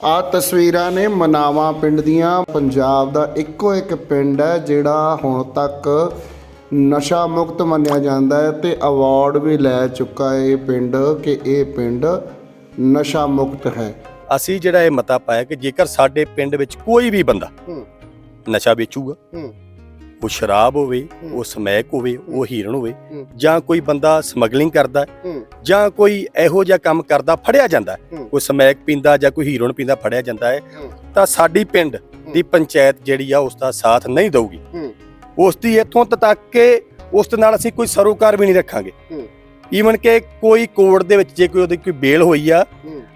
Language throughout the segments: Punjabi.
ਆ ਤਸਵੀਰਾਂ ਨੇ ਮਨਾਵਾ ਪਿੰਡ ਦੀਆਂ। ਪੰਜਾਬ ਦਾ ਇੱਕੋ ਇੱਕ ਪਿੰਡ ਹੈ ਜਿਹੜਾ ਹੁਣ ਤੱਕ ਨਸ਼ਾ ਮੁਕਤ ਮੰਨਿਆ ਜਾਂਦਾ ਹੈ ਤੇ ਅਵਾਰਡ ਵੀ ਲੈ ਚੁੱਕਾ ਹੈ ਇਹ ਪਿੰਡ ਕਿ ਇਹ ਪਿੰਡ ਨਸ਼ਾ ਮੁਕਤ ਹੈ। ਅਸੀਂ ਜਿਹੜਾ ਇਹ ਮਤਾ ਪਾਇਆ ਕਿ ਜੇਕਰ ਸਾਡੇ ਪਿੰਡ ਵਿੱਚ ਕੋਈ ਵੀ ਬੰਦਾ ਨਸ਼ਾ ਵੇਚੂਗਾ ਉਹ ਸ਼ਰਾਬ ਹੋਵੇ। ਉਹ ਸਮੈਕ ਹੋਵੇ ਉਹ ਹੀਰਨ ਹੋਵੇ। ਜਾਂ ਕੋਈ ਬੰਦਾ ਸਮਗਲਿੰਗ ਕਰਦਾ ਜਾਂ ਕੋਈ ਇਹੋ ਜਿਹਾ ਕੰਮ ਕਰਦਾ ਫੜਿਆ ਜਾਂਦਾ। ਕੋਈ ਸਮੈਕ ਪੀਂਦਾ ਜਾਂ ਕੋਈ ਹੀਰੋਨ ਪੀਂਦਾ ਫੜਿਆ ਜਾਂਦਾ ਹੈ। ਤਾਂ ਸਾਡੀ ਪਿੰਡ ਦੀ ਪੰਚਾਇਤ ਜਿਹੜੀ ਆ ਉਸ ਦਾ ਸਾਥ ਨਹੀਂ ਦਊਗੀ। ਉਸ ਦੀ ਇੱਥੋਂ ਤੱਕ ਕਿ ਉਸ ਦੇ ਨਾਲ ਅਸੀਂ ਕੋਈ ਸਰੋਕਾਰ ਵੀ ਨਹੀਂ ਰੱਖਾਂਗੇ। ਈਵਨ ਕਿ ਕੋਈ ਕੋਰਟ ਦੇ ਵਿੱਚ ਜੇ ਕੋਈ ਉਹਦੀ ਕੋਈ ਬੇਲ ਹੋਈ ਆ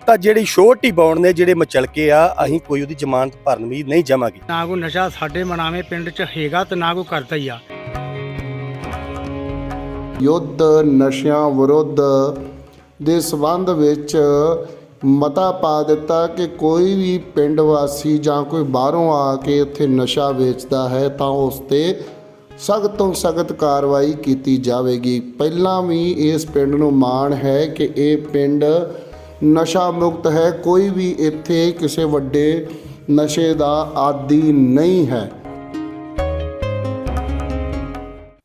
ਤਾਂ ਜਿਹੜੀ ਸ਼ੋਰਟੀ ਬਾਉਂਡ ਨੇ ਜਿਹੜੇ ਮਚਲਕੇ ਆ ਅਸੀਂ ਕੋਈ ਉਹਦੀ ਜ਼ਮਾਨਤ ਭਰਨ ਵੀ ਨਹੀਂ ਜਾਵਾਂਗੇ। ਨਾ ਕੋਈ ਨਸ਼ਾ ਸਾਡੇ ਮਨਾਵੇਂ ਪਿੰਡ 'ਚ ਹੈਗਾ ਤੇ ਨਾ ਕੋਈ ਕਰਦਾ ਹੀ ਆ। ਯੁੱਧ ਨਸ਼ਿਆਂ ਵਿਰੁੱਧ ਦੇ ਸੰਬੰਧ ਵਿੱਚ ਮਤਾ ਪਾ ਦਿੱਤਾ ਕਿ ਕੋਈ ਵੀ ਪਿੰਡ ਵਾਸੀ ਜਾਂ ਕੋਈ ਬਾਹਰੋਂ ਆ ਕੇ ਇੱਥੇ ਨਸ਼ਾ ਵੇਚਦਾ ਹੈ ਤਾਂ ਉਸ ਤੇ ਸਖਤ ਤੋਂ ਸਖਤ ਕਾਰਵਾਈ ਕੀਤੀ ਜਾਵੇਗੀ। ਪਹਿਲਾਂ ਵੀ ਇਸ ਪਿੰਡ ਨੂੰ ਮਾਣ ਹੈ ਕਿ ਇਹ ਪਿੰਡ ਨਸ਼ਾ ਮੁਕਤ ਹੈ। ਕੋਈ ਵੀ ਇੱਥੇ ਕਿਸੇ ਵੱਡੇ ਨਸ਼ੇ ਦਾ ਆਦੀ ਨਹੀਂ ਹੈ।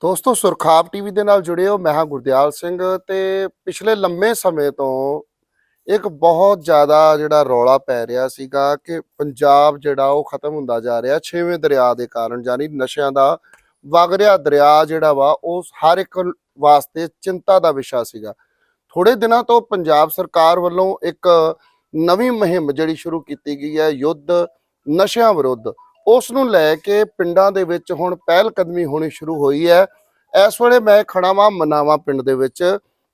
ਦੋਸਤੋ, ਸੁਰਖਾਬ ਟੀਵੀ ਦੇ ਨਾਲ ਜੁੜੇ ਹੋ। ਮੈਂ ਹਾਂ ਗੁਰਦਿਆਲ ਸਿੰਘ ਤੇ ਪਿਛਲੇ ਲੰਮੇ ਸਮੇਂ ਤੋਂ ਇੱਕ ਬਹੁਤ ਜ਼ਿਆਦਾ ਜਿਹੜਾ ਰੌਲਾ ਪੈ ਰਿਹਾ ਸੀਗਾ ਕਿ ਪੰਜਾਬ ਜਿਹੜਾ ਉਹ ਖਤਮ ਹੁੰਦਾ ਜਾ ਰਿਹਾ। ਛੇਵੇਂ ਦਰਿਆ ਦੇ ਕਾਰਨ, ਯਾਨੀ ਨਸ਼ਿਆਂ ਦਾ ਵਗ ਰਿਹਾ ਦਰਿਆ ਜਿਹੜਾ ਵਾ, ਉਹ ਹਰ ਇੱਕ ਵਾਸਤੇ ਚਿੰਤਾ ਦਾ ਵਿਸ਼ਾ ਸੀਗਾ। ਥੋੜੇ ਦਿਨਾਂ ਤੋਂ ਪੰਜਾਬ ਸਰਕਾਰ ਵੱਲੋਂ ਇੱਕ ਨਵੀਂ ਮੁਹਿੰਮ ਜਿਹੜੀ ਸ਼ੁਰੂ ਕੀਤੀ ਗਈ ਹੈ, ਯੁੱਧ ਨਸ਼ਿਆਂ ਵਿਰੁੱਧ, ਉਸ ਨੂੰ ਲੈ ਕੇ ਪਿੰਡਾਂ ਦੇ ਵਿੱਚ ਹੁਣ ਪਹਿਲ ਕਦਮੀ ਹੋਣੀ ਸ਼ੁਰੂ ਹੋਈ ਹੈ। ਇਸ ਵੇਲੇ ਮੈਂ ਖੜਾ ਵਾਂ ਮਨਾਵਾ ਪਿੰਡ ਦੇ ਵਿੱਚ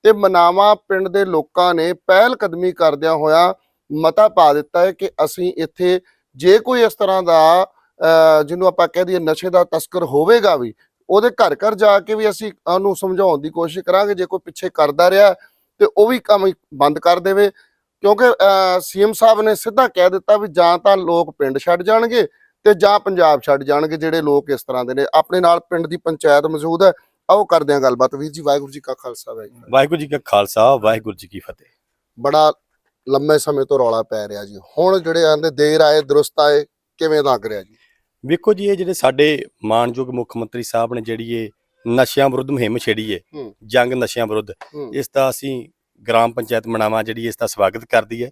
ਤੇ ਮਨਾਵਾ ਪਿੰਡ ਦੇ ਲੋਕਾਂ ਨੇ ਪਹਿਲ ਕਦਮੀ ਕਰਦਿਆਂ ਹੋਇਆ ਮਤਾ ਪਾ ਦਿੱਤਾ ਹੈ ਕਿ ਅਸੀਂ ਇੱਥੇ ਜੇ ਕੋਈ ਇਸ ਤਰ੍ਹਾਂ ਦਾ ਜਿਹਨੂੰ ਆਪਾਂ ਕਹਿ ਦਈਏ ਨਸ਼ੇ ਦਾ ਤਸਕਰ ਹੋਵੇਗਾ ਵੀ ਉਹਦੇ ਘਰ ਘਰ ਜਾ ਕੇ ਵੀ ਅਸੀਂ ਉਹਨੂੰ ਸਮਝਾਉਣ ਦੀ ਕੋਸ਼ਿਸ਼ ਕਰਾਂਗੇ ਜੇ ਕੋਈ ਪਿੱਛੇ ਕਰਦਾ ਰਿਹਾ ਤੇ ਉਹ ਵੀ ਕੰਮ ਬੰਦ ਕਰ ਦੇਵੇ। ਕਿਉਂਕਿ ਸੀਐਮ ਸਾਹਿਬ ਨੇ ਸਿੱਧਾ ਕਹਿ ਦਿੱਤਾ ਵੀ ਜਾਂ ਤਾਂ ਲੋਕ ਪਿੰਡ ਛੱਡ ਜਾਣਗੇ ਤੇ ਜਾਂ ਪੰਜਾਬ ਛੱਡ ਜਾਣਗੇ ਜਿਹੜੇ ਲੋਕ ਇਸ ਤਰ੍ਹਾਂ ਦੇ ਨੇ। ਆਪਣੇ ਨਾਲ ਪਿੰਡ ਦੀ ਪੰਚਾਇਤ ਮੌਜੂਦ ਹੈ ਆਓ ਕਰਦੇ ਹਾਂ ਗੱਲਬਾਤ। ਵੀਰ ਜੀ ਵਾਹਿਗੁਰੂ ਜੀ ਕਾ ਖਾਲਸਾ ਵਾਹਿਗੁਰੂ ਜੀ ਕੀ ਖਾਲਸਾ ਵਾਹਿਗੁਰੂ ਜੀ ਕੀ ਫਤਿਹ। ਫਤਿਹ। ਬੜਾ ਲੰਮੇ ਸਮੇਂ ਤੋਂ ਰੌਲਾ ਪੈ ਰਿਹਾ ਜੀ। ਹੁਣ ਜਿਹੜੇ ਆਂਦੇ ਦੇਰ ਆਏ ਦਰੁਸਤ ਆਏ ਕਿਵੇਂ ਲੱਗ ਰਿਹਾ ਜੀ? ਵੇਖੋ ਜੀ ਇਹ ਜਿਹੜੇ ਸਾਡੇ ਮਾਨਯੋਗ ਮੁੱਖ ਮੰਤਰੀ ਸਾਹਿਬ ਨੇ ਜਿਹੜੀ ਇਹ ਨਸ਼ਿਆਂ ਵਿਰੁੱਧ ਮੁਹਿੰਮ ਛੇੜੀ ਹੈ। ਜੰਗ ਨਸ਼ਿਆਂ ਵਿਰੁੱਧ ਇਸ ਦਾ ਅਸੀਂ ਗ੍ਰਾਮ ਪੰਚਾਇਤ ਮਨਾਵਾ ਜਿਹੜੀ ਇਸ ਦਾ ਸਵਾਗਤ ਕਰਦੀ ਹੈ।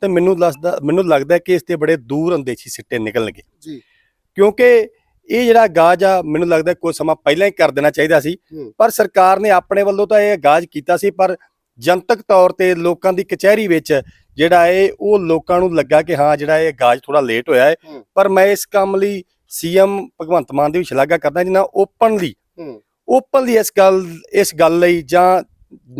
ਤੇ ਮੈਨੂੰ ਲੱਗਦਾ ਮੈਨੂੰ ਲੱਗਦਾ ਕਿ ਇਸ ਤੇ ਬੜੇ ਦੂਰ ਅੰਦੇਸ਼ੀ ਸਿੱਟੇ ਨਿਕਲਣਗੇ। ਜੀ। ਕਿਉਂਕਿ ਇਹ ਜਿਹੜਾ ਗਾਜ ਆ ਮੈਨੂੰ ਲੱਗਦਾ ਕੋਈ ਸਮਾਂ ਪਹਿਲਾਂ ਹੀ ਕਰ ਦੇਣਾ ਚਾਹੀਦਾ ਸੀ। ਪਰ ਸਰਕਾਰ ਨੇ ਆਪਣੇ ਵੱਲੋਂ ਤਾਂ ਇਹ ਗਾਜ ਕੀਤਾ ਸੀ ਪਰ ਜਨਤਕ ਤੌਰ ਤੇ ਲੋਕਾਂ ਦੀ ਕਚਹਿਰੀ ਵਿੱਚ ਜਿਹੜਾ ਇਹ ਉਹ ਲੋਕਾਂ ਨੂੰ ਲੱਗਾ ਕਿ ਹਾਂ ਜਿਹੜਾ ਇਹ ਗਾਜ ਥੋੜਾ ਲੇਟ ਹੋਇਆ ਹੈ। ਪਰ ਮੈਂ ਇਸ ਕੰਮ ਲਈ ਸੀਐਮ ਭਗਵੰਤ ਮਾਨ ਦੀ ਵੀ ਸ਼ਲਾਘਾ ਕਰਦਾ ਜਿਨ੍ਹਾਂ ਓਪਨਲੀ ਓਪਨਲੀ ਇਸ ਗੱਲ ਇਸ ਗੱਲ ਲਈ ਜਾਂ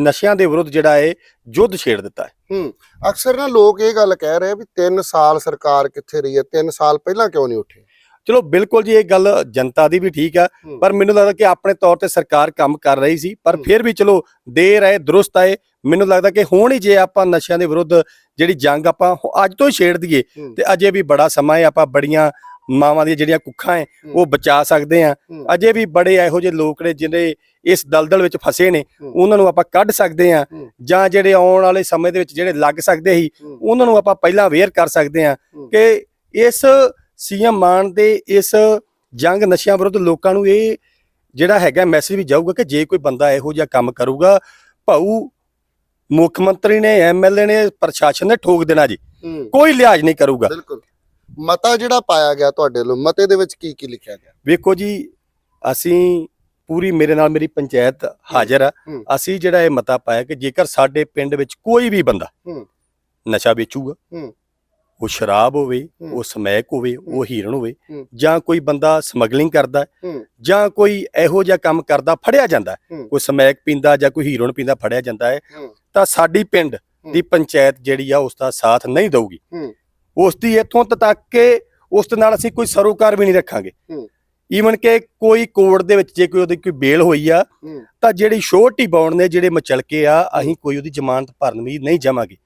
ਨਸ਼ਿਆਂ ਦੇ ਵਿਰੁੱਧ ਜਿਹੜਾ ਇਹ ਯੁੱਧ ਛੇੜ ਦਿੱਤਾ ਹੈ। ਹੂੰ। ਅਕਸਰ ਨਾ ਲੋਕ ਇਹ ਗੱਲ ਕਹਿ ਰਹੇ ਆ ਵੀ 3 ਸਾਲ ਸਰਕਾਰ ਕਿੱਥੇ ਰਹੀ ਹੈ 3 ਸਾਲ ਪਹਿਲਾਂ ਕਿਉਂ ਨਹੀਂ ਉੱਠੇ? ਚਲੋ ਬਿਲਕੁਲ ਜੀ ਇਹ ਗੱਲ ਜਨਤਾ ਦੀ ਵੀ ਠੀਕ ਆ। ਪਰ ਮੈਨੂੰ ਲੱਗਦਾ ਕਿ ਆਪਣੇ ਤੌਰ ਤੇ ਸਰਕਾਰ ਕੰਮ ਕਰ ਰਹੀ ਸੀ ਪਰ। ਫਿਰ ਵੀ ਚਲੋ ਦੇਰ ਆਏ ਦਰੁਸਤ ਆਏ ਮੈਨੂੰ ਲੱਗਦਾ ਕਿ ਹੁਣ ਹੀ ਜੇ ਆਪਾਂ ਨਸ਼ਿਆਂ ਦੇ ਵਿਰੁੱਧ ਜਿਹੜੀ ਜੰਗ ਆਪਾਂ ਅੱਜ ਤੋਂ ਹੀ ਛੇੜ ਦਈਏ। ਤੇ ਅਜੇ ਵੀ ਬੜਾ ਸਮਾਂ ਹੈ ਆਪਾਂ ਬੜੀਆਂ ਮਾਵਾਂ ਦੀਆਂ ਜਿਹੜੀਆਂ ਕੁੱਖਾਂ ਹੂੰ। ਉਹ ਬਚਾ ਸਕਦੇ ਆ। ਅਜੇ ਵੀ ਬੜੇ ਇਹੋ ਜਿਹੇ ਲੋਕ ਨੇ ਜਿਹੜੇ ਇਸ ਦਲਦਲ ਵਿੱਚ ਫਸੇ ਨੇ। ਉਹਨਾਂ ਨੂੰ ਆਪਾਂ ਕੱਢ ਸਕਦੇ ਆ। ਜਾਂ ਜਿਹੜੇ ਆਉਣ ਵਾਲੇ ਸਮੇਂ ਦੇ ਵਿੱਚ ਜਿਹੜੇ ਲੱਗ ਸਕਦੇ ਸੀ। ਉਹਨਾਂ ਨੂੰ ਆਪਾਂ ਪਹਿਲਾਂ ਅਵੇਅਰ ਕਰ ਸਕਦੇ ਆ। ਕਿ ਇਸ ਸੀਐਮ ਮਾਨ ਦੇ ਇਸ ਜੰਗ ਨਸ਼ਿਆਂ ਵਿਰੁੱਧ ਲੋਕਾਂ ਨੂੰ ਇਹ ਜਿਹੜਾ ਹੈਗਾ ਮੈਸੇਜ ਵੀ ਜਾਊਗਾ ਕਿ ਜੇ ਕੋਈ ਬੰਦਾ ਇਹੋ ਜਿਹਾ ਕੰਮ ਕਰੂਗਾ ਭਾਊ ਮੁੱਖ ਮੰਤਰੀ ਨੇ ਐਮਐਲਏ ਨੇ ਪ੍ਰਸ਼ਾਸਨ ਨੇ ਠੋਕ ਦੇਣਾ ਜੀ। ਕੋਈ ਲਿਹਾਜ਼ ਨਹੀਂ ਕਰੂਗਾ। ਬਿਲਕੁਲ। ਮਤਾ ਜਿਹੜਾ ਪਾਇਆ ਗਿਆ ਤੁਹਾਡੇ ਵੱਲੋਂ ਮਤੇ ਦੇ ਵਿੱਚ ਕੀ ਕੀ ਲਿਖਿਆ ਗਿਆ? ਵੇਖੋ ਜੀ ਅਸੀਂ ਪੂਰੀ ਮੇਰੇ ਨਾਲ ਮੇਰੀ ਪੰਚਾਇਤ ਹਾਜ਼ਰ ਆ। ਅਸੀਂ ਜਿਹੜਾ ਇਹ ਮਤਾ ਪਾਇਆ ਕਿ ਜੇਕਰ ਸਾਡੇ ਪਿੰਡ ਵਿੱਚ ਕੋਈ ਵੀ ਬੰਦਾ। ਨਸ਼ਾ ਵੇਚੂਗਾ। ਉਹ ਸ਼ਰਾਬ ਹੋਵੇ। ਉਹ ਸਮੈਕ ਹੋਵੇ ਉਹ ਹੀਰਨ ਹੋਵੇ। ਜਾਂ ਕੋਈ ਬੰਦਾ ਸਮਗਲਿੰਗ ਕਰਦਾ ਜਾਂ ਕੋਈ ਇਹੋ ਜਿਹਾ ਕੰਮ ਕਰਦਾ ਫੜਿਆ ਜਾਂਦਾ। ਕੋਈ ਸਮੈਕ ਪੀਂਦਾ ਜਾਂ ਕੋਈ ਹੀਰੋਨ ਪੀਂਦਾ ਫੜਿਆ ਜਾਂਦਾ ਹੈ। ਤਾਂ ਸਾਡੀ ਪਿੰਡ ਦੀ ਪੰਚਾਇਤ ਜਿਹੜੀ ਆ ਉਸ ਦਾ ਸਾਥ ਨਹੀਂ ਦਊਗੀ। ਉਸ ਦੀ ਇੱਥੋਂ ਤੱਕ ਕਿ ਉਸ ਦੇ ਨਾਲ ਅਸੀਂ ਕੋਈ ਸਰੋਕਾਰ ਵੀ ਨਹੀਂ ਰੱਖਾਂਗੇ। ਈਵਨ ਕਿ ਕੋਈ ਕੋਰਟ ਦੇ ਵਿੱਚ ਜੇ ਕੋਈ ਉਹਦੀ ਕੋਈ ਬੇਲ ਹੋਈ ਆ ਤਾਂ ਜਿਹੜੀ ਸ਼ੋਰਟੀ ਬਾਉਂਡ ਨੇ ਜਿਹੜੇ ਮਚਲਕੇ ਆ ਅਸੀਂ ਕੋਈ ਉਹਦੀ ਜ਼ਮਾਨਤ ਭਰਨ ਵੀ ਨਹੀਂ ਜਾਵਾਂਗੇ।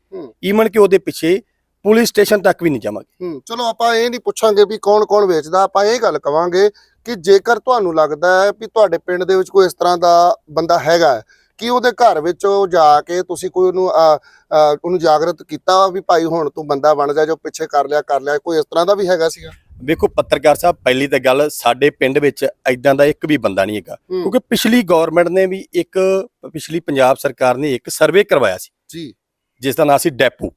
ਈਵਨ ਕਿ ਉਹਦੇ ਪਿੱਛੇ ਪੁਲਿਸ ਸਟੇਸ਼ਨ ਤੱਕ ਵੀ ਨਹੀਂ ਜਾਵਾਂਗੇ। ਹੂੰ ਚਲੋ ਆਪਾਂ ਇਹ ਨਹੀਂ ਪੁੱਛਾਂਗੇ ਵੀ ਕੌਣ ਕੌਣ ਵੇਚਦਾ ਆਪਾਂ ਇਹ ਗੱਲ ਕਵਾਂਗੇ ਕਿ ਜੇਕਰ ਤੁਹਾਨੂੰ ਲੱਗਦਾ ਹੈ ਵੀ ਤੁਹਾਡੇ ਪਿੰਡ ਦੇ ਵਿੱਚ ਕੋਈ ਇਸ ਤਰ੍ਹਾਂ ਦਾ ਬੰਦਾ ਹੈਗਾ ਹੈ, ਕੀ ਉਹਦੇ ਘਰ ਵਿੱਚ ਉਹ ਜਾ ਕੇ ਤੁਸੀਂ ਕੋਈ ਉਹਨੂੰ ਅ, ਅ, ਉਹਨੂੰ ਜਾਗਰਤ ਕੀਤਾ ਵਾ ਵੀ ਭਾਈ ਹੁਣ ਤੂੰ ਬੰਦਾ ਬਣ ਜਾ ਜੋ ਪਿੱਛੇ ਕਰ ਲਿਆ ਕਰ ਲਿਆ ਕੋਈ ਇਸ ਤਰ੍ਹਾਂ ਦਾ ਵੀ ਹੈਗਾ ਸੀਗਾ? ਵੇਖੋ ਪੱਤਰਕਾਰ ਸਾਹਿਬ ਪਹਿਲੀ ਤਾਂ ਗੱਲ ਸਾਡੇ ਪਿੰਡ ਵਿੱਚ ਐਦਾਂ ਦਾ ਇੱਕ ਵੀ ਬੰਦਾ ਨਹੀਂ ਹੈਗਾ। ਹੂੰ, ਕਿਉਂਕਿ ਪਿਛਲੀ ਗਵਰਨਮੈਂਟ ਨੇ ਵੀ ਇੱਕ ਪਿਛਲੀ ਪੰਜਾਬ ਸਰਕਾਰ ਨੇ ਇੱਕ ਸਰਵੇ ਕਰਵਾਇਆ ਸੀ। ਜੀ। ਜਿਸ ਦਾ ਨਾਮ ਸੀ ਡੈਪੋ।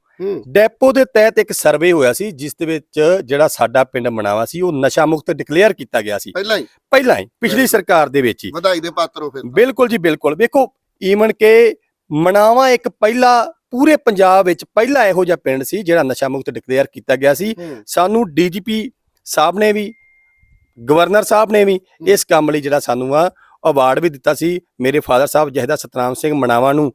ਡੈਪੋ ਦੇ ਤਹਿਤ ਇੱਕ ਸਰਵੇ ਹੋਇਆ ਸੀ ਜਿਸ ਦੇ ਵਿੱਚ ਜਿਹੜਾ ਸਾਡਾ ਪਿੰਡ ਮਨਾਵਾ ਸੀ ਉਹ ਨਸ਼ਾ ਮੁਕਤ ਡਿਕਲੇਅਰ ਕੀਤਾ ਗਿਆ ਸੀ। ਪਹਿਲਾਂ ਹੀ। ਪਹਿਲਾਂ ਹੀ ਪਿਛਲੀ। ਸਰਕਾਰ ਦੇ ਵਿੱਚ ਹੀ। ਵਧਾਈ ਦੇ ਪਾਤਰ ਹੋ ਫਿਰ। ਬਿਲਕੁਲ ਜੀ ਬਿਲਕੁਲ। ਵੇਖੋ ਈਵਨ ਕਿ ਮਨਾਵਾ ਇੱਕ ਪਹਿਲਾ ਪੂਰੇ ਪੰਜਾਬ ਵਿੱਚ ਪਹਿਲਾ ਇਹੋ ਜਿਹਾ ਪਿੰਡ ਸੀ ਜਿਹੜਾ ਨਸ਼ਾ ਮੁਕਤ ਡਿਕਲੇਅਰ ਕੀਤਾ ਗਿਆ ਸੀ। ਸਾਨੂੰ ਡੀਜੀਪੀ ਸਾਹਿਬ ਨੇ ਵੀ ਗਵਰਨਰ ਸਾਹਿਬ ਨੇ ਵੀ ਇਸ ਕੰਮ ਲਈ ਜਿਹੜਾ ਸਾਨੂੰ ਆ ਅਵਾਰਡ ਵੀ ਦਿੱਤਾ ਸੀ। ਮੇਰੇ ਫਾਦਰ ਸਾਹਿਬ ਜਹਦਾ ਸਤਨਾਮ ਸਿੰਘ ਮਨਾਵਾ ਨੂੰ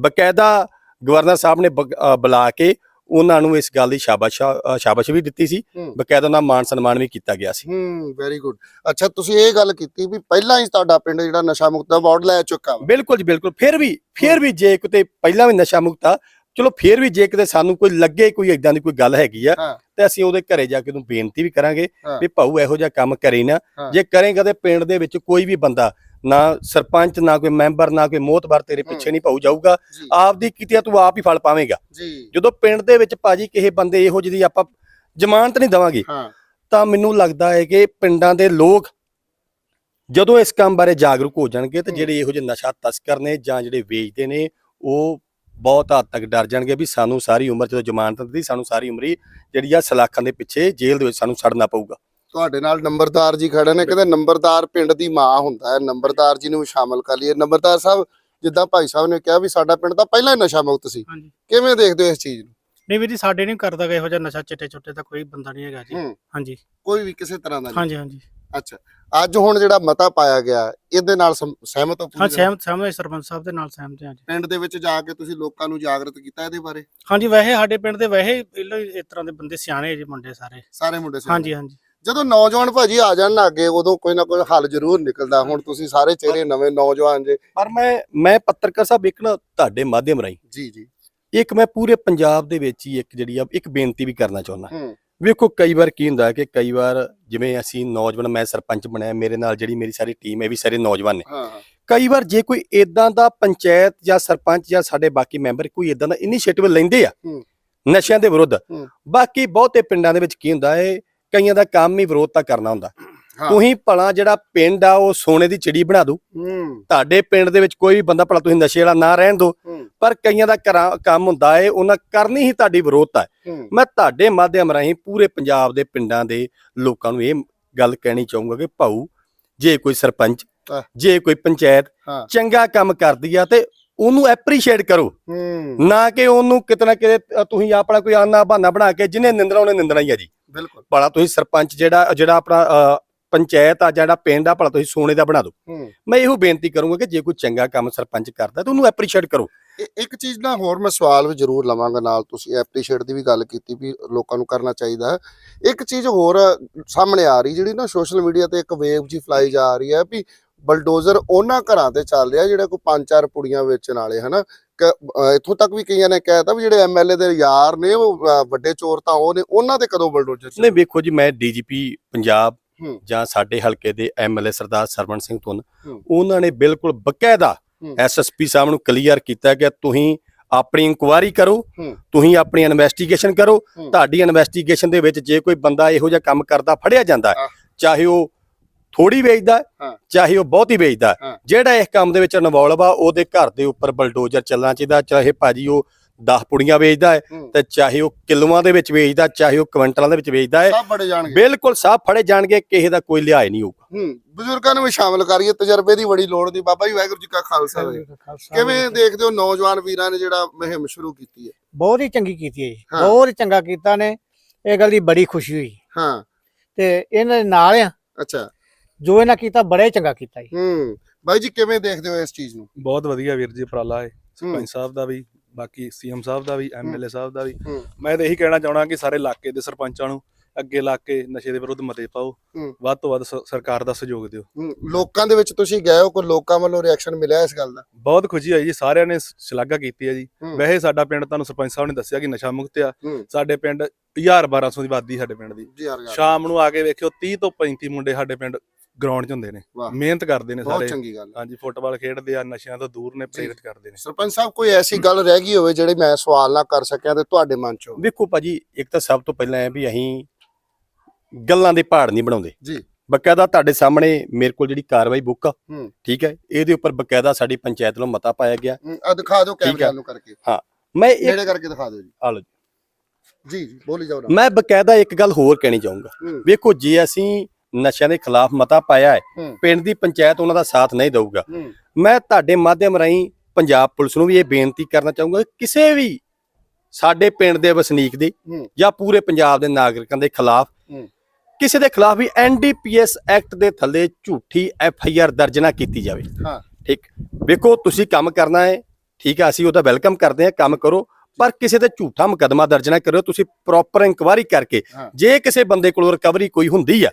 ਬਕਾਇਦਾ ਗਵਰਨਰ ਸਾਹਿਬ ਨੇ ਬੁਲਾ ਕੇ ਉਹਨਾਂ ਨੂੰ ਇਸ ਗੱਲ ਦੀ ਸ਼ਾਬਾਸ਼ ਸ਼ਾਬਾਸ਼ ਵੀ ਦਿੱਤੀ ਸੀ। ਬਕਾਇਦਾ ਉਹਨਾਂ ਮਾਨ ਸਨਮਾਨ ਵੀ ਕੀਤਾ ਗਿਆ ਸੀ ਹੂੰ ਵੈਰੀ ਗੁੱਡ ਅੱਛਾ ਤੁਸੀਂ ਇਹ ਗੱਲ ਕੀਤੀ ਵੀ ਪਹਿਲਾਂ ਹੀ ਤੁਹਾਡਾ ਪਿੰਡ ਜਿਹੜਾ ਨਸ਼ਾ ਮੁਕਤ ਅਵਾਰਡ ਲੈ ਚੁੱਕਾ ਬਿਲਕੁਲ ਜੀ ਬਿਲਕੁਲ ਫਿਰ ਵੀ ਫਿਰ ਵੀ ਜੇ ਕਿਤੇ ਪਹਿਲਾਂ ਵੀ ਨਸ਼ਾ ਮੁਕਤ ਆ ਚਲੋ ਫਿਰ ਵੀ ਜੇ ਕਿਤੇ ਸਾਨੂੰ ਕੋਈ ਲੱਗੇ ਕੋਈ ਇਦਾਂ ਦੀ ਕੋਈ ਗੱਲ ਹੈਗੀ ਆ। ਤੇ ਅਸੀਂ ਉਹਦੇ ਘਰੇ ਜਾ ਕੇ ਉਹਨੂੰ ਬੇਨਤੀ ਵੀ ਕਰਾਂਗੇ। ਵੀ ਭਾਊ ਇਹੋ ਜਿਹਾ ਕੰਮ ਕਰੇ ਨਾ। ਜੇ ਕਰੇਗਾ ਤੇ ਪਿੰਡ ਦੇ ਵਿੱਚ ਕੋਈ ਵੀ ਬੰਦਾ ਨਾ ਸਰਪੰਚ ਨਾ ਕੋਈ ਮੈਂਬਰ ਨਾ ਕੋਈ ਮੋਤਬਰ ਤੇਰੇ ਪਿੱਛੇ ਨਹੀਂ ਭਾਊ ਜਾਊਗਾ। ਜੀ। ਆਪਦੀ ਕੀਤੀ ਤੂੰ ਆਪ ਹੀ ਫਲ ਪਾਵੇਂਗਾ। ਜਦੋਂ ਪਿੰਡ ਦੇ ਵਿੱਚ ਭਾਜੀ ਕਿਸੇ ਬੰਦੇ ਇਹੋ ਜਿਹੀ ਆਪਾਂ ਜ਼ਮਾਨਤ ਨਹੀਂ ਦਵਾਂਗੇ ਤਾਂ ਮੈਨੂੰ ਲੱਗਦਾ ਹੈ ਕਿ ਪਿੰਡਾਂ ਦੇ ਲੋਕ ਜਦੋਂ ਇਸ ਕੰਮ ਬਾਰੇ ਜਾਗਰੂਕ ਹੋ ਜਾਣਗੇ ਤੇ। ਜਿਹੜੇ ਇਹੋ ਜਿਹੇ ਨਸ਼ਾ ਤਸਕਰ ਨੇ ਜਾਂ ਜਿਹੜੇ ਵੇਚਦੇ ਨੇ ਉਹ ਬਹੁਤ ਹੱਦ ਤੱਕ ਡਰ ਜਾਣਗੇ ਵੀ ਸਾਨੂੰ ਸਾਰੀ ਉਮਰ ਜਦੋਂ ਜ਼ਮਾਨਤ ਦਿੱਤੀ ਸਾਨੂੰ ਸਾਰੀ ਉਮਰ ਹੀ ਜਿਹੜੀ ਆ ਸਲਾਖਾਂ ਦੇ ਪਿੱਛੇ ਜੇਲ੍ਹ ਦੇ ਵਿੱਚ ਸਾਨੂੰ ਸੜਨਾ ਪਊਗਾ। ਤੁਹਾਡੇ ਨਾਲ ਨੰਬਰਦਾਰ ਜੀ ਖੜੇ ਨੇ ਕਹਿੰਦੇ ਨੰਬਰਦਾਰ ਪਿੰਡ ਦੀ ਮਾਂ ਹੁੰਦਾ ਹੈ ਨੰਬਰਦਾਰ ਜੀ ਨੂੰ ਵੀ ਸ਼ਾਮਲ ਕਰ ਲਈਏ। ਨੰਬਰਦਾਰ ਸਾਹਿਬ ਜਿੱਦਾਂ ਭਾਈ ਸਾਹਿਬ ਨੇ ਕਿਹਾ ਵੀ ਸਾਡਾ ਪਿੰਡ ਤਾਂ ਪਹਿਲਾਂ ਹੀ ਨਸ਼ਾ ਮੁਕਤ ਸੀ। ਹਾਂਜੀ। ਕਿਵੇਂ ਦੇਖਦੇ ਹੋ ਇਸ ਚੀਜ਼ ਨੂੰ? ਨਹੀਂ ਵੀਰ ਜੀ ਸਾਡੇ ਨਹੀਂ ਕਰਦਾ ਗਾ ਇਹੋ ਜਿਹਾ ਨਸ਼ਾ ਚਿੱਟੇ ਚੁੱਟੇ ਦਾ ਕੋਈ ਬੰਦਾ ਨਹੀਂ ਹੈਗਾ ਜੀ। ਹੂੰ। ਹਾਂਜੀ। ਕੋਈ ਵੀ ਕਿਸੇ ਤਰ੍ਹਾਂ ਦਾ ਨਹੀਂ। ਹਾਂਜੀ ਹਾਂਜੀ। ਅੱਛਾ। ਅੱਜ ਹੁਣ ਜਿਹੜਾ ਮਤਾ ਪਾਇਆ ਗਿਆ ਇਹਦੇ ਨਾਲ ਸਮ- ਸਹਿਮਤ ਹੋ ਹਾਂ? ਸਹਿਮਤ ਸਹਿਮਤ ਸਰਪੰਚ ਸਾਹਿਬ ਦੇ ਨਾਲ ਸਹਿਮਤ ਹਾਂ ਜੀ। ਪਿੰਡ ਦੇ ਵਿੱਚ ਜਾ ਕੇ ਤੁਸੀਂ ਲੋਕਾਂ ਨੂੰ ਜਾਗਰਤ ਕੀਤਾ ਇਹਦੇ ਬਾਰੇ? ਹਾਂਜੀ ਵੈਸੇ ਸਾਡੇ ਪਿੰਡ ਦੇ ਵੈਸੇ ਪਹਿਲਾਂ ਹੀ ਇਸ ਤਰ੍ਹਾਂ ਦੇ ਬੰਦੇ ਸਿਆਣੇ ਜੀ ਮੁੰਡੇ ਸਾਰੇ। ਸਾਰੇ ਮੁੰਡੇ ਸੀ ਹਾਂਜੀ ਹਾਂਜੀ। ਜਦੋਂ ਨੌਜਵਾਨ ਭਾਜੀ ਆ ਜਾਣ ਨਾ ਅੱਗੇ ਉਦੋਂ ਕੋਈ ਨਾ ਕੋਈ ਹੱਲ ਜ਼ਰੂਰ ਨਿਕਲਦਾ। ਹੁਣ ਤੁਸੀਂ ਸਾਰੇ ਚਿਹਰੇ ਨਵੇਂ ਨੌਜਵਾਨ ਜੇ। ਪਰ ਮੈਂ ਮੈਂ ਪੱਤਰਕਾਰ ਸਾਹਿਬ ਇੱਕ ਨਾ ਤੁਹਾਡੇ ਮਾਧਿਅਮ ਰਾਹੀਂ ਜੀ ਜੀ। ਇੱਕ ਮੈਂ ਪੂਰੇ ਪੰਜਾਬ ਦੇ ਵਿੱਚ ਹੀ ਇੱਕ ਜਿਹੜੀ ਆ ਇੱਕ ਬੇਨਤੀ ਵੀ ਕਰਨਾ ਚਾਹੁੰਦਾ। ਵੇਖੋ ਕਈ ਵਾਰ ਕੀ ਹੁੰਦਾ ਕਿ ਕਈ ਵਾਰ ਜਿਵੇਂ ਅਸੀਂ ਨੌਜਵਾਨ ਮੈਂ ਸਰਪੰਚ ਬਣਿਆ ਮੇਰੇ ਨਾਲ ਜਿਹੜੀ ਮੇਰੀ ਸਾਰੀ ਟੀਮ ਹੈ ਵੀ ਸਾਰੇ ਨੌਜਵਾਨ ਨੇ। ਕਈ ਵਾਰ ਜੇ ਕੋਈ ਇਦਾਂ ਦਾ ਪੰਚਾਇਤ ਜਾਂ ਸਰਪੰਚ ਜਾਂ ਸਾਡੇ ਬਾਕੀ ਮੈਂਬਰ ਕੋਈ ਇਦਾਂ ਦਾ ਇਨੀਸ਼ੀਏਟਿਵ ਲੈਂਦੇ ਆ। ਨਸ਼ਿਆਂ ਦੇ ਵਿਰੁੱਧ। ਬਾਕੀ ਬਹੁਤੇ ਪਿੰਡਾਂ ਦੇ ਵਿੱਚ ਕੀ ਹੁੰਦਾ ਹੈ ਕਈਆਂ ਦਾ ਕੰਮ ਹੀ ਵਿਰੋਧਤਾ ਕਰਨਾ ਹੁੰਦਾ। ਤੁਸੀਂ ਭਲਾ ਜਿਹੜਾ ਪਿੰਡ ਆ ਉਹ ਸੋਨੇ ਦੀ ਚਿੜੀ ਬਣਾ ਹੂੰ। ਤੁਹਾਡੇ ਪਿੰਡ ਦੇ ਵਿੱਚ ਕੋਈ ਵੀ ਬੰਦਾ ਭਲਾ ਤੁਸੀਂ ਨਸ਼ੇ ਵਾਲਾ ਨਾ ਰਹਿਣ ਹੂੰ। ਪਰ ਕਈਆਂ ਦਾ ਕੰਮ ਹੁੰਦਾ ਹੈ ਉਹਨਾਂ ਕਰਨੀ ਹੀ ਤੁਹਾਡੀ ਵਿਰੋਧਤਾ ਮੈਂ ਤੁਹਾਡੇ ਮਾਧਿਅਮ ਰਾਹੀਂ ਪੂਰੇ ਪੰਜਾਬ ਦੇ ਪਿੰਡਾਂ ਦੇ ਲੋਕਾਂ ਨੂੰ ਇਹ ਗੱਲ ਕਹਿਣੀ ਚਾਹੂੰਗਾ ਕਿ ਭਾਊ ਜੇ ਕੋਈ ਸਰਪੰਚ। ਜੇ ਕੋਈ ਪੰਚਾਇਤ। ਚੰਗਾ ਕੰਮ ਕਰਦੀ ਆ ਤੇ ਉਹਨੂੰ ਐਪਰੀਸ਼ੀਏਟ ਕਰੋ। ਨਾ ਕਿ ਉਹਨੂੰ ਕਿਤੇ ਨਾ ਕਿਤੇ ਤੁਸੀਂ ਆਪਣਾ ਕੋਈ ਆਨਾ ਬਹਾਨਾ ਬਣਾ ਕੇ ਜਿਹਨੇ ਨਿੰਦਣਾ ਉਹਨੇ ਨਿੰਦਣਾ ਹੀ ਆ ਜੀ। ਬਿਲਕੁਲ। ਭਲਾ ਤੁਸੀਂ ਸਰਪੰਚ ਜਿਹੜਾ ਜਿਹੜਾ ਆਪਣਾ ਪੰਚਾਇਤ ਆ ਜਿਹੜਾ ਪਿੰਡ ਆ ਭਲਾ ਤੁਸੀਂ ਸੋਨੇ ਦਾ ਬਣਾ ਦਿਓ। ਮੈਂ ਇਹੋ ਬੇਨਤੀ ਕਰੂੰਗਾ ਕਿ ਜੇ ਕੋਈ ਚੰਗਾ ਕੰਮ ਸਰਪੰਚ ਕਰਦਾ ਤਾਂ ਉਹਨੂੰ ਐਪਰੀਸ਼ੀਏਟ ਕਰੋ। ਇੱਕ ਚੀਜ਼ ਨਾ ਹੋਰ ਮੈਂ ਸਵਾਲ ਵੀ ਜ਼ਰੂਰ ਲਵਾਂਗਾ ਨਾਲ ਤੁਸੀਂ ਐਪਰੀਸ਼ੀਏਟ ਦੀ ਵੀ ਗੱਲ ਕੀਤੀ ਵੀ ਲੋਕਾਂ ਨੂੰ ਕਰਨਾ ਚਾਹੀਦਾ। ਹੈ। ਇੱਕ ਚੀਜ਼ ਹੋਰ ਸਾਹਮਣੇ ਆ ਰਹੀ ਜਿਹੜੀ ਨਾ ਸੋਸ਼ਲ ਮੀਡੀਆ ਤੇ ਇੱਕ ਵੇਵ ਜੀ ਫਲਾਈ ਜਾ ਰਹੀ ਹੈ ਵੀ ਬਲਡੋਜ਼ਰ ਉਹਨਾਂ ਘਰਾਂ ਤੇ ਚੱਲ ਰਿਹਾ ਜਿਹੜਾ ਕੋਈ ਪੰਜ ਚਾਰ ਪੁੜੀਆਂ ਵੇਚਣ ਵਾਲੇ ਹਨਾ? ਇੱਥੋਂ ਤੱਕ ਵੀ ਕਈਆਂ ਨੇ ਕਹਿਤਾ ਵੀ ਜਿਹੜੇ ਐਮਐਲਏ ਦੇ ਯਾਰ ਨੇ ਉਹ ਵੱਡੇ ਚੋਰ ਤਾਂ ਉਹ ਨੇ ਉਹਨਾਂ ਤੇ ਕਦੋਂ ਬਲਡੋਜ਼ਰ ਨਹੀਂ ਵੇਖੋ ਜੀ ਮੈਂ ਡੀਜੀਪੀ ਪੰਜਾਬ। ਜਾਂ ਸਾਡੇ ਹਲਕੇ ਦੇ ਐਮਐਲਏ ਸਰਦਾਰ ਸਰਵਣ ਸਿੰਘ ਤੁਨ। ਉਹਨਾਂ ਨੇ ਬਿਲਕੁਲ ਬਕਾਇਦਾ। ਐਸਐਸਪੀ ਸਾਹਿਬ ਨੂੰ ਕਲੀਅਰ ਕੀਤਾ ਕਿ ਤੁਸੀਂ ਆਪਣੀ ਇਨਕੁਆਇਰੀ ਕਰੋ। ਤੁਸੀਂ ਆਪਣੀ ਇਨਵੈਸਟੀਗੇਸ਼ਨ ਕਰੋ। ਤੁਹਾਡੀ ਇਨਵੈਸਟੀਗੇਸ਼ਨ ਦੇ ਵਿੱਚ ਜੇ ਕੋਈ ਬੰਦਾ ਇਹੋ ਜਿਹਾ ਕੰਮ ਕਰਦਾ ਫੜਿਆ ਜਾਂਦਾ। ਚਾਹੇ ਉਹ ਥੋੜੀ ਵੇਚਦਾ। ਚਾਹੇ ਉਹ ਬਹੁਤੀ ਵੇਚਦਾ। ਜਿਹੜਾ ਇਸ ਕੰਮ ਦੇ ਵਿੱਚ ਇਨਵੋਲਵ ਆ ਉਹਦੇ ਘਰ ਦੇ ਉੱਪਰ ਬਲਡੋਜ਼ਰ ਚੱਲਣਾ ਚਾਹੀਦਾ ਚਾਹੇ ਭਾਜੀ ਉਹ 10 ਪੁੜੀਆਂ ਵੇਚਦਾ ਹੈ। ਤੇ ਚਾਹੇ ਉਹ ਕਿਲੋਆਂ ਦੇ ਵਿੱਚ ਵੇਚਦਾ ਚਾਹੇ ਉਹ ਕੁਇੰਟਲਾਂ ਦੇ ਵਿੱਚ ਵੇਚਦਾ ਹੈ। ਸਭ ਬੜੇ ਜਾਣਗੇ। ਬਿਲਕੁਲ ਸਾਫ਼ ਫੜੇ ਜਾਣਗੇ ਕਿਸੇ ਦਾ ਕੋਈ ਲਿਹਾਜ਼ ਨਹੀਂ ਹੋਊਗਾ। ਹੂੰ ਬਜ਼ੁਰਗਾਂ ਨੂੰ ਵੀ ਸ਼ਾਮਲ ਕਰੀਏ ਤਜਰਬੇ ਦੀ ਬੜੀ ਲੋੜ ਦੀ ਬਾਬਾ ਜੀ ਵਾਹਿਗੁਰੂ ਜੀ ਕਾ ਖਾਲਸਾ। ਕਿਵੇਂ ਦੇਖਦੇ ਹੋ ਨੌਜਵਾਨ ਵੀਰਾਂ ਨੇ ਜਿਹੜਾ ਮੁਹਿੰਮ ਸ਼ੁਰੂ ਕੀਤੀ ਹੈ? ਬਹੁਤ ਹੀ ਚੰਗੀ ਕੀਤੀ ਹੈ ਜੀ। ਹਾਂ। ਬਹੁਤ ਹੀ ਚੰਗਾ ਕੀਤਾ ਨੇ। ਇਹ ਗੱਲ ਦੀ ਬੜੀ ਖੁਸ਼ੀ ਹੋਈ। ਹਾਂ। ਤੇ ਇਹਨਾਂ ਦੇ ਨਾਲ ਆ। ਅੱਛਾ। ਜੋ ਇਹਨਾਂ ਕੀਤਾ ਬੜਾ ਹੀ ਚੰਗਾ ਕੀਤਾ ਜੀ। ਹੂੰ। ਬਾਈ ਜੀ ਕਿਵੇਂ ਦੇਖਦੇ ਹੋ ਇਸ ਚੀਜ਼ ਨੂੰ? ਬਹੁਤ ਵਧੀਆ ਵੀਰ ਜੀ ਉਪਰਾਲਾ ਹੈ। ਸਰਪੰਚ ਸਾਹਿਬ ਦਾ ਵੀ ਬਾਕੀ ਸੀਐਮ ਸਾਹਿਬ ਦਾ ਵੀ ਐਮਐਲਏ ਸਾਹਿਬ ਦਾ ਵੀ। ਹੂੰ। ਮੈਂ ਤਾਂ ਇਹੀ ਕਹਿਣਾ ਚਾਹਣਾ ਕਿ ਸਾਰੇ ਇਲਾਕੇ ਦੇ ਸਰਪੰਚਾਂ ਨੂੰ ਅੱਗੇ ਲਾ ਕੇ ਨਸ਼ੇ ਦੇ ਵਿਰੁੱਧ ਮਤੇ ਪਾਓ। ਹੂੰ। ਵੱਧ ਤੋਂ ਵੱਧ ਸ- ਸਰਕਾਰ ਦਾ ਸਹਿਯੋਗ ਦਿਓ। ਹੂੰ, ਲੋਕਾਂ ਦੇ ਵਿੱਚ ਤੁਸੀਂ ਗਏ ਹੋ ਕੋਈ ਲੋਕਾਂ ਵੱਲੋਂ ਰਿਐਕਸ਼ਨ ਮਿਲਿਆ ਇਸ ਗੱਲ ਦਾ? ਬਹੁਤ ਖੁਸ਼ੀ ਹੋਈ ਜੀ ਸਾਰਿਆਂ ਨੇ ਸ਼- ਸ਼ਲਾਘਾ ਕੀਤੀ ਹੈ ਜੀ। ਹੂੰ। ਵੈਸੇ ਸਾਡਾ ਪਿੰਡ ਤੁਹਾਨੂੰ ਸਰਪੰਚ ਸਾਹਿਬ ਨੇ ਦੱਸਿਆ ਕਿ ਨਸ਼ਾ ਮੁਕਤ ਆ। ਹੂੰ। ਸਾਡੇ ਪਿੰਡ 1000 1200 ਦੀ ਆਬਾਦੀ ਸਾਡੇ ਪਿੰਡ ਦੀ। ਜੀ ਯਾਰ ਯਾਰ। ਸ਼ਾਮ ਨੂੰ ਆ ਕੇ ਵੇਖਿਓ 30 ਤੋਂ 35 ਮੁੰਡੇ ਸਾਡੇ ਪਿੰਡ ਗਰਾਊਂਡ 'ਚ ਹੁੰਦੇ ਨੇ। ਵਾਹ। ਮਿਹਨਤ ਕਰਦੇ ਨੇ ਬਹੁਤ ਸਾਰੇ। ਚੰਗੀ ਗੱਲ ਹੈ। ਹਾਂਜੀ ਫੁੱਟਬਾਲ ਖੇਡਦੇ ਆ ਨਸ਼ਿਆਂ ਤੋਂ ਦੂਰ ਨੇ ਪ੍ਰੇਰਿਤ ਕਰਦੇ ਨੇ। ਸਰਪੰਚ ਸਾਹਿਬ ਕੋਈ ਐਸੀ ਗੱਲ ਰਹਿ ਗਈ ਹੋਵੇ ਜਿਹੜੀ ਮੈਂ ਸਵਾਲ ਨਾ ਕਰ ਸਕਿਆ ਤੇ ਤੁਹਾਡੇ ਮਨ ਚ ਹੋਵੇ? ਵੇਖੋ ਭਾਜੀ ਇੱਕ ਤਾਂ ਸਭ ਤੋਂ ਪਹਿਲਾਂ ਹੈ ਵੀ ਅਸੀਂ ਗੱਲਾਂ ਦੇ ਪਹਾੜ ਨਹੀਂ ਬਣਾਉਂਦੇ। ਜੀ। ਬਕਾਇਦਾ ਤੁਹਾਡੇ ਸਾਹਮਣੇ ਮੇਰੇ ਕੋਲ ਜਿਹੜੀ ਕਾਰਵਾਈ ਬੁੱਕ ਆ ਹੂੰ। ਠੀਕ ਹੈ? ਇਹਦੇ ਉੱਪਰ ਬਕਾਇਦਾ ਸਾਡੀ ਪੰਚਾਇਤ ਵੱਲੋਂ ਮਤਾ ਪਾਇਆ ਗਿਆ। ਆ ਦਿਖਾ ਦਿਓ ਠੀਕ ਕੈਮਰਾ ਹੈ। ਨੂੰ ਕਰਕੇ। ਮੈਂ ਇੱਕ ਨੇੜੇ ਕਰਕੇ ਦਿਖਾ ਦਿਓ ਜੀ। ਆ ਲਓ ਜੀ। ਜੀ ਜੀ ਬੋਲੀ ਜਾਓ ਨਾ। ਮੈਂ ਬਕਾਇਦਾ ਇੱਕ ਗੱਲ ਹੋਰ ਕਹਿਣੀ ਚਾਹੂੰਗਾ। ਹੂੰ। ਵੇਖੋ ਜੇ ਅਸੀਂ ਨਸ਼ਿਆਂ ਦੇ ਖਿਲਾਫ ਮਤਾ ਪਾਇਆ ਹੈ। ਪਿੰਡ ਦੀ ਪੰਚਾਇਤ ਉਹਨਾਂ ਦਾ ਸਾਥ ਨਹੀਂ ਦਊਗਾ। ਮੈਂ ਤੁਹਾਡੇ ਮਾਧਿਅਮ ਰਾਹੀਂ ਪੰਜਾਬ ਪੁਲਿਸ ਨੂੰ ਵੀ ਇਹ ਬੇਨਤੀ ਕਰਨਾ ਚਾਹੂੰਗਾ ਕਿ ਕਿਸੇ ਵੀ ਸਾਡੇ ਪਿੰਡ ਦੇ ਵਸਨੀਕ ਦੀ ਜਾਂ ਪੂਰੇ ਪੰਜਾਬ ਦੇ ਨਾਗਰਿਕਾਂ ਦੇ ਖਿਲਾਫ ਕਿਸੇ ਦੇ ਖਿਲਾਫ ਵੀ ਐਨਡੀਪੀਐਸ ਐਕਟ ਦੇ ਥੱਲੇ ਝੂਠੀ ਐਫਆਈਆਰ ਦਰਜ ਨਾ ਕੀਤੀ ਜਾਵੇ। ਹਾਂ। ਠੀਕ? ਵੇਖੋ ਤੁਸੀਂ ਕੰਮ ਕਰਨਾ ਹੈ ਠੀਕ ਹੈ ਅਸੀਂ ਉਹਦਾ ਵੈਲਕਮ ਕਰਦੇ ਹਾਂ ਕੰਮ ਕਰੋ ਪਰ ਕਿਸੇ ਤੇ ਝੂਠਾ ਮੁਕਦਮਾ ਦਰਜ ਨਾ ਕਰਿਓ ਤੁਸੀਂ ਪ੍ਰੋਪਰ ਇਨਕੁਆਇਰੀ ਕਰਕੇ। ਜੇ ਕਿਸੇ ਬੰਦੇ ਕੋਲੋਂ ਰਿਕਵਰੀ ਕੋਈ ਹੁੰਦੀ ਆ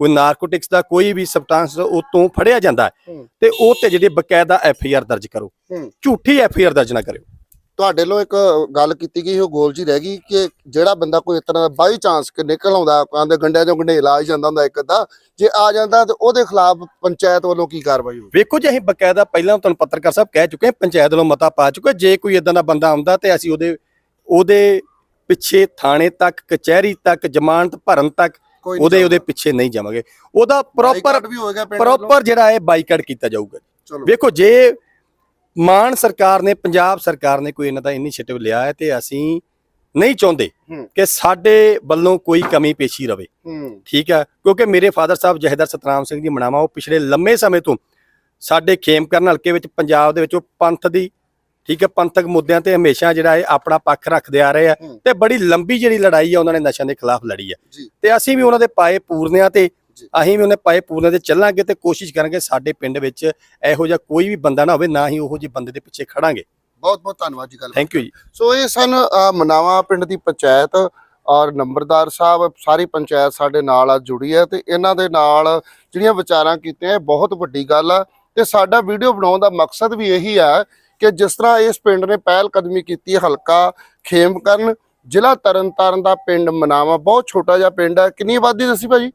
ਕੋਈ ਨਾਰਕੋਟਿਕਸ ਦਾ ਕੋਈ ਵੀ ਸਬਸਟੈਂਸ ਉਹ ਤੋਂ ਫੜਿਆ ਜਾਂਦਾ ਹੈ, ਤੇ ਉਹ ਤੇ ਜਿਹੜੀ ਬਕਾਇਦਾ ਐਫਆਈਆਰ ਦਰਜ ਕਰੋ। ਝੂਠੀ ਐਫਆਈਆਰ ਦਰਜ ਨਾ ਕਰਿਓ। ਤੁਹਾਡੇ ਲੋ ਇੱਕ ਗੱਲ ਕੀਤੀ ਗਈ ਉਹ ਗੋਲ ਜੀ ਰਹਿ ਗਈ ਕਿ ਜਿਹੜਾ ਬੰਦਾ ਕੋਈ ਦਾ ਬਾਈ ਚਾਂਸ ਕਿ ਨਿਕਲ ਆਉਂਦਾ ਆਂਦੇ ਗੰਡਿਆਂ ਚੋਂ ਗੰਡੇਲਾ ਆ ਜਾਂਦਾ ਹੁੰਦਾ ਇੱਕ ਅੱਧਾ ਜੇ ਆ ਜਾਂਦਾ ਤੇ ਉਹਦੇ ਖਿਲਾਫ ਪੰਚਾਇਤ ਵੱਲੋਂ ਕੀ ਕਾਰਵਾਈ ਹੋਊ? ਵੇਖੋ ਜੇ ਅਸੀਂ ਬਕਾਇਦਾ ਪਹਿਲਾਂ ਤੁਹਾਨੂੰ ਪੱਤਰਕਾਰ ਸਾਹਿਬ ਕਹਿ ਚੁੱਕੇ ਹਾਂ ਪੰਚਾਇਤ ਵੱਲੋਂ ਮਤਾ ਪਾ ਚੁੱਕੇ ਜੇ ਕੋਈ ਇਦਾਂ ਦਾ ਬੰਦਾ ਆਉਂਦਾ ਤੇ ਅਸੀਂ ਉਹਦੇ ਉਹਦੇ ਪਿੱਛੇ ਥਾਣੇ ਤੱਕ ਕਚਹਿਰੀ ਤੱਕ ਜ਼ਮਾਨਤ ਭਰਨ ਤੱਕ ਕੋਈ ਉਹਦੇ ਉਹਦੇ। ਪਿੱਛੇ ਨਹੀਂ ਜਾਵਾਂਗੇ ਉਹਦਾ ਪ੍ਰੋਪਰ ਬਾਈਕਾਟ ਵੀ ਹੋਏਗਾ ਪਿੰਡ ਵੱਲੋਂ? ਪ੍ਰੋਪਰ ਜਿਹੜਾ ਹੈ ਬਾਈਕਾਟ ਕੀਤਾ ਜਾਊਗਾ ਚਲੋ ਵੇਖੋ ਜੇ ਮਾਨ ਸਰਕਾਰ ਨੇ ਪੰਜਾਬ ਸਰਕਾਰ ਨੇ ਕੋਈ ਇਹਨਾਂ ਦਾ ਇਨੀਸ਼ੀਏਟਿਵ ਲਿਆ ਹੈ ਤੇ ਅਸੀਂ ਨਹੀਂ ਚਾਹੁੰਦੇ ਹੂੰ। ਕਿ ਸਾਡੇ ਵੱਲੋਂ ਕੋਈ ਕਮੀ ਪੇਸ਼ੀ ਰਵੇ ਹੂੰ ਠੀਕ ਹੈ ਕਿਉਂਕਿ ਮੇਰੇ ਫਾਦਰ ਸਾਹਿਬ ਜਹੇਦਾਰ ਸਤਨਾਮ ਸਿੰਘ ਜੀ ਮਨਾਵਾ ਉਹ ਪਿਛਲੇ ਲੰਮੇ ਸਮੇਂ ਤੋਂ ਸਾਡੇ ਖੇਮਕਰਨ ਹਲਕੇ ਵਿੱਚ ਪੰਜਾਬ ਦੇ ਵਿੱਚ ਉਹ ਪੰਥ ਦੀ ਠੀਕ ਹੈ ਪੰਥਕ ਮੁੱਦਿਆਂ ਤੇ ਹਮੇਸ਼ਾ ਜਿਹੜਾ ਹੈ ਆਪਣਾ ਪੱਖ ਰੱਖਦੇ ਆ ਰਹੇ ਆ। ਤੇ ਬੜੀ ਲੰਬੀ ਜਿਹੜੀ ਲੜਾਈ ਆ ਉਹਨਾਂ ਨੇ ਨਸ਼ਿਆਂ ਦੇ ਖਿਲਾਫ ਲੜੀ ਆ। ਤੇ ਅਸੀਂ ਵੀ ਉਹਨਾਂ ਦੇ ਪਾਏ ਪੂਰਨਿਆਂ ਤੇ। ਅਸੀਂ ਵੀ ਉਹਨੇ ਪਾਏ ਪੂਰਨਿਆਂ ਤੇ ਚੱਲਾਂਗੇ ਤੇ ਕੋਸ਼ਿਸ਼ ਕਰਾਂਗੇ ਸਾਡੇ ਪਿੰਡ ਵਿੱਚ ਇਹੋ ਜਿਹਾ ਕੋਈ ਵੀ ਬੰਦਾ ਨਾ ਹੋਵੇ ਨਾ ਹੀ ਉਹੋ ਜਿਹੇ ਬੰਦੇ ਦੇ ਪਿੱਛੇ ਖੜਾਂਗੇ। ਬਹੁਤ ਬਹੁਤ ਧੰਨਵਾਦ ਜੀ ਗੱਲ ਥੈਂਕ ਯੂ ਜੀ। ਸੋ ਇਹ ਸਨ ਮਨਾਵਾ ਪਿੰਡ ਦੀ ਪੰਚਾਇਤ ਔਰ ਨੰਬਰਦਾਰ ਸਾਹਿਬ ਸਾਰੀ ਪੰਚਾਇਤ ਸਾਡੇ ਨਾਲ ਆ ਜੁੜੀ ਹੈ ਤੇ ਇਹਨਾਂ ਦੇ ਨਾਲ ਜਿਹੜੀਆਂ ਵਿਚਾਰਾਂ ਕੀਤੀਆਂ ਇਹ ਬਹੁਤ ਵੱਡੀ ਗੱਲ ਆ। ਤੇ ਸਾਡਾ ਵੀਡੀਓ ਬਣਾਉਣ ਦਾ ਮਕਸਦ ਵੀ ਇਹੀ ਹੈ ਕਿ ਜਿਸ ਤਰ੍ਹਾਂ ਇਸ ਪਿੰਡ ਨੇ ਪਹਿਲ ਕਦਮੀ ਕੀਤੀ ਹੈ ਹਲਕਾ ਖੇਮਕਰਨ ਜ਼ਿਲ੍ਹਾ ਤਰਨਤਾਰਨ ਦਾ ਪਿੰਡ ਮਨਾਵਾ। ਬਹੁਤ ਛੋਟਾ ਜਿਹਾ ਪਿੰਡ ਹੈ। ਕਿੰਨੀ ਆਬਾਦੀ ਦੱਸੀ ਭਾਜੀ?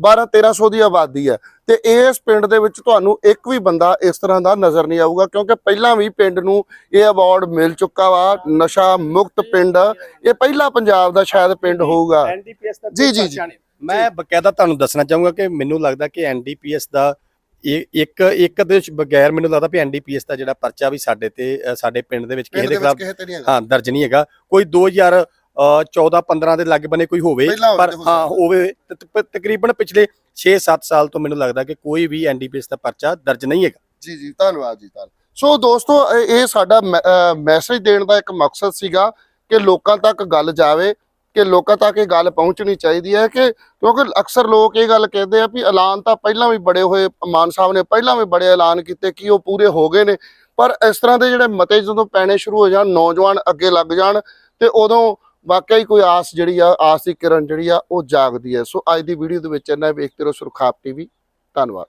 12 1300 ਦੀ ਆਬਾਦੀ ਹੈ। ਤੇ ਇਸ ਪਿੰਡ ਦੇ ਵਿੱਚ ਤੁਹਾਨੂੰ ਇੱਕ ਵੀ ਬੰਦਾ ਇਸ ਤਰ੍ਹਾਂ ਦਾ ਨਜ਼ਰ ਨਹੀਂ ਆਊਗਾ ਕਿਉਂਕਿ ਪਹਿਲਾਂ ਵੀ ਪਿੰਡ ਨੂੰ ਇਹ ਅਵਾਰਡ ਮਿਲ ਚੁੱਕਾ ਵਾ। ਨਸ਼ਾ ਮੁਕਤ ਪਿੰਡ। ਇਹ ਪਹਿਲਾ ਪੰਜਾਬ ਦਾ ਸ਼ਾਇਦ ਪਿੰਡ ਹੋਊਗਾ। ਐਨਡੀਪੀਐਸ ਦਾ ਜੀ, ਜੀ। ਮੈਂ ਬਕਾਇਦਾ ਤੁਹਾਨੂੰ ਦੱਸਣਾ ਚਾਹੂੰਗਾ ਕਿ ਮੈਨੂੰ ਲੱਗਦਾ ਕਿ ਐਨਡੀਪੀਐਸ ਦਾ ਇੱਕ ਇੱਕ ਦੇ ਬਗੈਰ ਮੈਨੂੰ ਲੱਗਦਾ ਵੀ ਐਨਡੀਪੀਐਸ ਦਾ ਜਿਹੜਾ ਪਰਚਾ ਵੀ ਸਾਡੇ ਤੇ ਸਾਡੇ ਪਿੰਡ ਦੇ ਵਿੱਚ ਕਿਸੇ ਦੇ ਖਿਲਾਫ ਹਾਂ ਦਰਜ ਨਹੀਂ ਹੈਗਾ। ਕੋਈ 2014 15 ਦੇ ਲੱਗ ਬਨੇ ਕੋਈ ਹੋਵੇ ਪਰ ਹੋ। ਹੋਵੇ ਤਕਰੀਬਨ ਪਿਛਲੇ 6-7 ਸਾਲ ਤੋਂ ਮੈਨੂੰ ਲੱਗਦਾ ਕਿ ਕੋਈ ਵੀ ਐਨਡੀਪੀਐਸ ਦਾ ਪਰਚਾ ਦਰਜ ਨਹੀਂ ਹੈਗਾ। ਜੀ ਜੀ ਧੰਨਵਾਦ ਜੀ ਧੰਨ ਸੋ ਦੋਸਤੋ ਇਹ ਸਾਡਾ ਮੈਸੇਜ ਦੇਣ ਦਾ ਇੱਕ ਮਕਸਦ ਸੀਗਾ ਕਿ ਲੋਕਾਂ ਤੱਕ ਗੱਲ ਜਾਵੇ ਕਿ ਲੋਕਾਂ ਤੱਕ ਇਹ ਗੱਲ ਪਹੁੰਚਣੀ ਚਾਹੀਦੀ ਹੈ ਕਿ ਕਿਉਂਕਿ ਅਕਸਰ ਲੋਕ ਇਹ ਗੱਲ ਕਹਿੰਦੇ ਆ ਵੀ ਐਲਾਨ ਤਾਂ ਪਹਿਲਾਂ ਵੀ ਬੜੇ ਹੋਏ, ਮਾਨ ਸਾਹਿਬ ਨੇ ਪਹਿਲਾਂ ਵੀ ਬੜੇ ਐਲਾਨ ਕੀਤੇ ਕਿ ਉਹ ਪੂਰੇ ਹੋ ਗਏ ਨੇ। ਪਰ ਇਸ ਤਰ੍ਹਾਂ ਦੇ ਜਿਹੜੇ ਮਤੇ ਜਦੋਂ ਪੈਣੇ ਸ਼ੁਰੂ ਹੋ ਜਾਣ, ਨੌਜਵਾਨ ਅੱਗੇ ਲੱਗ ਜਾਣ ਤੇ ਉਦੋਂ ਵਾਕਿਆ ਹੀ ਕੋਈ ਆਸ ਜਿਹੜੀ ਆ, ਆਸ ਦੀ ਕਿਰਨ ਜਿਹੜੀ ਆ, ਉਹ ਜਾਗਦੀ ਹੈ। ਸੋ ਅੱਜ ਦੀ ਵੀਡੀਓ ਦੇ ਵਿੱਚ ਇਹਨਾਂ ਵੇਖਦੇ ਰਹੋ ਸੁਰਖਾਪ ਟੀਵੀ। ਧੰਨਵਾਦ।